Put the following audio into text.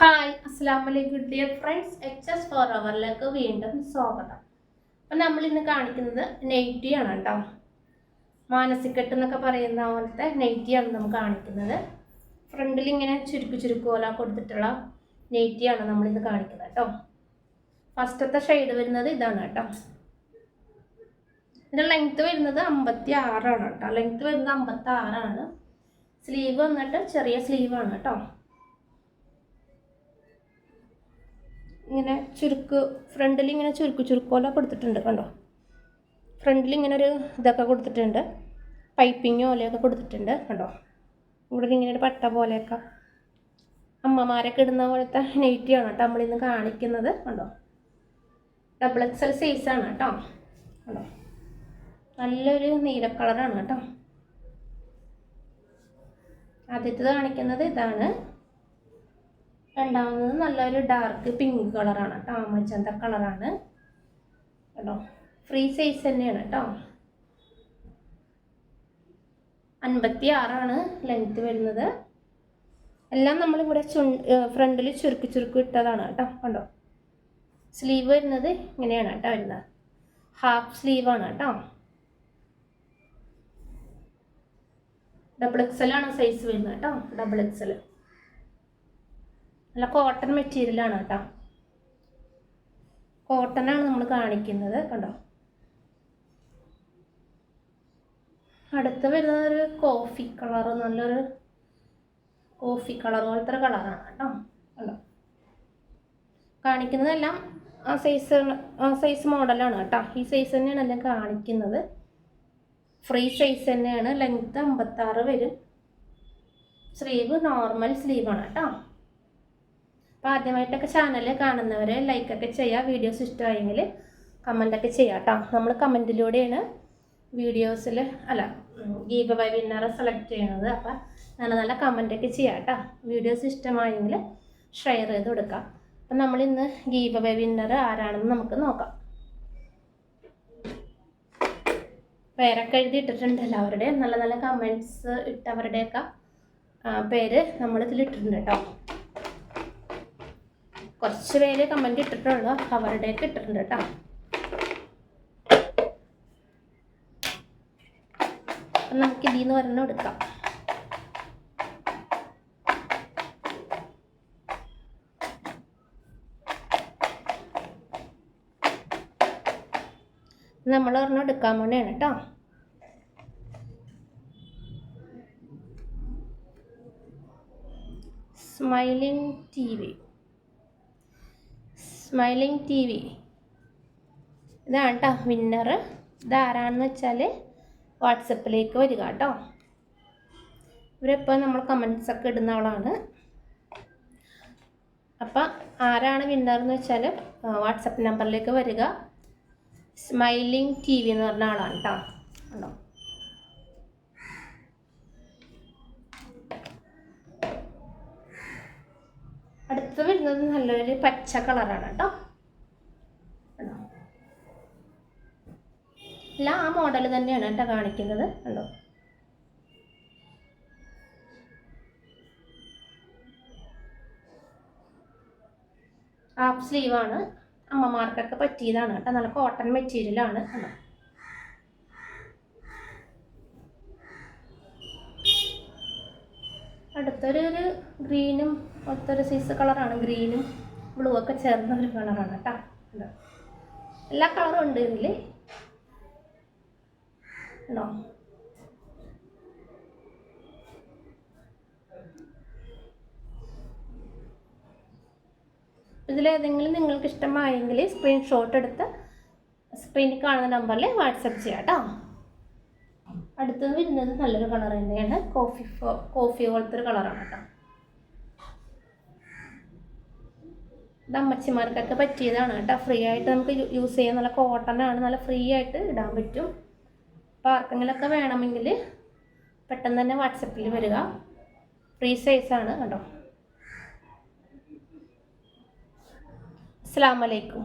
Hi അസ്സാം വലൈക്കും dear friends H S four അവറിലേക്ക് വീണ്ടും സ്വാഗതം. അപ്പം നമ്മൾ ഇന്ന് കാണിക്കുന്നത് നെയ്റ്റി ആണ് കേട്ടോ. മാനസിക്കെട്ട് എന്നൊക്കെ പറയുന്ന പോലത്തെ നെയ്റ്റി ആണ് നമ്മൾ കാണിക്കുന്നത്. ഫ്രണ്ടിൽ ഇങ്ങനെ ചുരുക്കു ചുരുക്കു പോലെ കൊടുത്തിട്ടുള്ള ആണ് നമ്മളിന്ന് കാണിക്കുന്നത് കേട്ടോ. ഫസ്റ്റത്തെ ഷെയ്ഡ് വരുന്നത് ഇതാണ് കേട്ടോ. ഇതിന്റെ ലെങ്ത്ത് വരുന്നത് അമ്പത്തി ആറാണ് കേട്ടോ. ലെങ്ത്ത് വരുന്നത് അമ്പത്തി ആറാണ് സ്ലീവ് വന്നിട്ട് ചെറിയ സ്ലീവാണ് കേട്ടോ. ഇങ്ങനെ ചുരുക്ക് ഫ്രണ്ടിൽ ഇങ്ങനെ ചുരുക്ക് ചുരുക്കോല കൊടുത്തിട്ടുണ്ട് കണ്ടോ? ഫ്രണ്ടിൽ ഇങ്ങനെ ഒരു ഇതൊക്കെ കൊടുത്തിട്ടുണ്ട്. പൈപ്പിങ് ഓലയൊക്കെ കൊടുത്തിട്ടുണ്ട് കണ്ടോ? ഇവിടെ ഇങ്ങനെ ഒരു പട്ട പോലെയൊക്കെ. അമ്മമാരൊക്കെ ഇടുന്ന പോലത്തെ നെയ്റ്റിയാണ് കേട്ടോ നമ്മളിന്ന് കാണിക്കുന്നത് കണ്ടോ? ഡബിൾ എക്സൽ സൈസാണ് കേട്ടോ. കണ്ടോ? നല്ലൊരു നീല കളറാണ് കേട്ടോ. ആദ്യത്തത് കാണിക്കുന്നത് ഇതാണ്. രണ്ടാമത് നല്ലൊരു ഡാർക്ക് പിങ്ക് കളറാണ് കേട്ടോ. അമ്മച്ചന്ത കളറാണ് കേട്ടോ ഫ്രീ സൈസ് തന്നെയാണ് കേട്ടോ. അൻപത്തി ആറാണ് ലെങ്ത്ത് വരുന്നത്. എല്ലാം നമ്മളിവിടെ ചു ഫ്രണ്ടിൽ ചുരുക്കി ചുരുക്കി ഇട്ടതാണ് കേട്ടോ. കണ്ടോ? സ്ലീവ് വരുന്നത് ഇങ്ങനെയാണ് കേട്ടോ വരുന്നത്. ഹാഫ് സ്ലീവാണ് കേട്ടോ. ഡബിൾ എക്സൽ ആണ് സൈസ് വരുന്നത് കേട്ടോ. ഡബിൾ എക്സൽ നല്ല കോട്ടൺ മെറ്റീരിയലാണ് കേട്ടോ. കോട്ടനാണ് നമ്മൾ കാണിക്കുന്നത് കണ്ടോ? അടുത്ത് വരുന്നത് ഒരു കോഫി കളർ നല്ലൊരു കോഫി കളർ പോലത്തെ കളറാണ് കേട്ടോ. കണ്ടോ? കാണിക്കുന്നതെല്ലാം ആ സൈസ് ആ സൈസ് മോഡലാണ് കേട്ടോ. ഈ സൈസ് തന്നെയാണ് എല്ലാം കാണിക്കുന്നത്. ഫ്രീ സൈസ് തന്നെയാണ്. ലെങ്ത്ത് അമ്പത്താറ് വരും. സ്ലീവ് നോർമൽ സ്ലീവാണ് കേട്ടോ. അപ്പോൾ ആദ്യമായിട്ടൊക്കെ ചാനൽ കാണുന്നവർ ലൈക്കൊക്കെ ചെയ്യുക. വീഡിയോസ് ഇഷ്ടമായെങ്കിൽ കമന്റൊക്കെ ചെയ്യുക കേട്ടോ നമ്മൾ കമന്റിലൂടെയാണ് വീഡിയോസിൽ അല്ല ഗീവ് ബൈ വിന്നറെ സെലക്ട് ചെയ്യുന്നത്. അപ്പോൾ നല്ല നല്ല കമന്റൊക്കെ ചെയ്യാം കേട്ടോ വീഡിയോസ് ഇഷ്ടമായെങ്കിൽ ഷെയർ ചെയ്ത് കൊടുക്കാം അപ്പം നമ്മളിന്ന് ഗീവ് ബൈ വിന്നർ ആരാണെന്ന് നമുക്ക് നോക്കാം. പേരൊക്കെ എഴുതിയിട്ടിട്ടുണ്ട് എല്ലാവരുടെയും നല്ല നല്ല കമന്റ്സ് ഇട്ടവരുടെയൊക്കെ പേര് നമ്മൾ ഇതിലിട്ടിട്ടുണ്ട് കേട്ടോ കുറച്ച് പേര് കമന്റ് ഇട്ടിട്ടുള്ളൂ. അവരുടെയൊക്കെ ഇട്ടിട്ടുണ്ട് കേട്ടോ. നമുക്ക് ഇതിൽ നിന്ന് എടുക്കാം. നമ്മൾ ഒരെണ്ണം എടുക്കാൻ വേണ്ടിയാണ് കേട്ടോ. Smiling T V smiling T V ഇതാണ് കേട്ടോ വിന്നർ ഇതാരാണെന്ന് വെച്ചാൽ വാട്സപ്പിലേക്ക് വരിക കേട്ടോ. ഇവരിപ്പോൾ നമ്മൾ കമൻസൊക്കെ ഇടുന്ന ആളാണ്. അപ്പം ആരാണ് വിന്നർ എന്ന് വെച്ചാൽ വാട്സപ്പ് നമ്പറിലേക്ക് വരിക. സ്മൈലിംഗ് ടി വി എന്ന് പറഞ്ഞ ആളാണ് കേട്ടോ ഉണ്ടോ അടുത്ത് വരുന്നത് നല്ലൊരു പച്ച കളറാണ് കേട്ടോ. എല്ലാം ആ മോഡൽ തന്നെയാണ് കേട്ടോ കാണിക്കുന്നത്. കണ്ടോ? ഹാഫ് സ്ലീവാണ് അമ്മമാർക്കൊക്കെ പറ്റിയതാണ് കേട്ടോ. നല്ല കോട്ടൺ മെറ്റീരിയലാണ് കണ്ടോ? അടുത്തൊരു ഒരു ഗ്രീനും അടുത്തൊരു സൈസ് കളറാണ്. ഗ്രീനും ബ്ലൂ ഒക്കെ ചേർന്ന ഒരു കളറാണ് കേട്ടോ. എല്ലാ കളറും ഉണ്ട് ഇതിൽ ഉണ്ടോ ഇതിലേതെങ്കിലും നിങ്ങൾക്ക് ഇഷ്ടമായെങ്കിൽ സ്ക്രീൻഷോട്ട് എടുത്ത് സ്ക്രീനിൽ കാണുന്ന നമ്പറിൽ വാട്സപ്പ് ചെയ്യാം കേട്ടോ. അടുത്തത് വരുന്നത് നല്ലൊരു കളർ തന്നെയാണ്. കോഫി കോഫി പോലത്തെ ഒരു കളറാണ് കേട്ടോ ഇത് അമ്മച്ചിമാർക്കൊക്കെ പറ്റിയതാണ് കേട്ടോ ഫ്രീ ആയിട്ട് നമുക്ക് യൂസ് ചെയ്യാൻ നല്ല കോട്ടൺ ആണ്. നല്ല ഫ്രീ ആയിട്ട് ഇടാൻ പറ്റും. അപ്പോൾ ആർക്കെങ്കിലുമൊക്കെ വേണമെങ്കിൽ പെട്ടെന്ന് തന്നെ വാട്സപ്പിൽ വരിക. ഫ്രീ സൈസാണ് കേട്ടോ അസ്സാം വലൈക്കും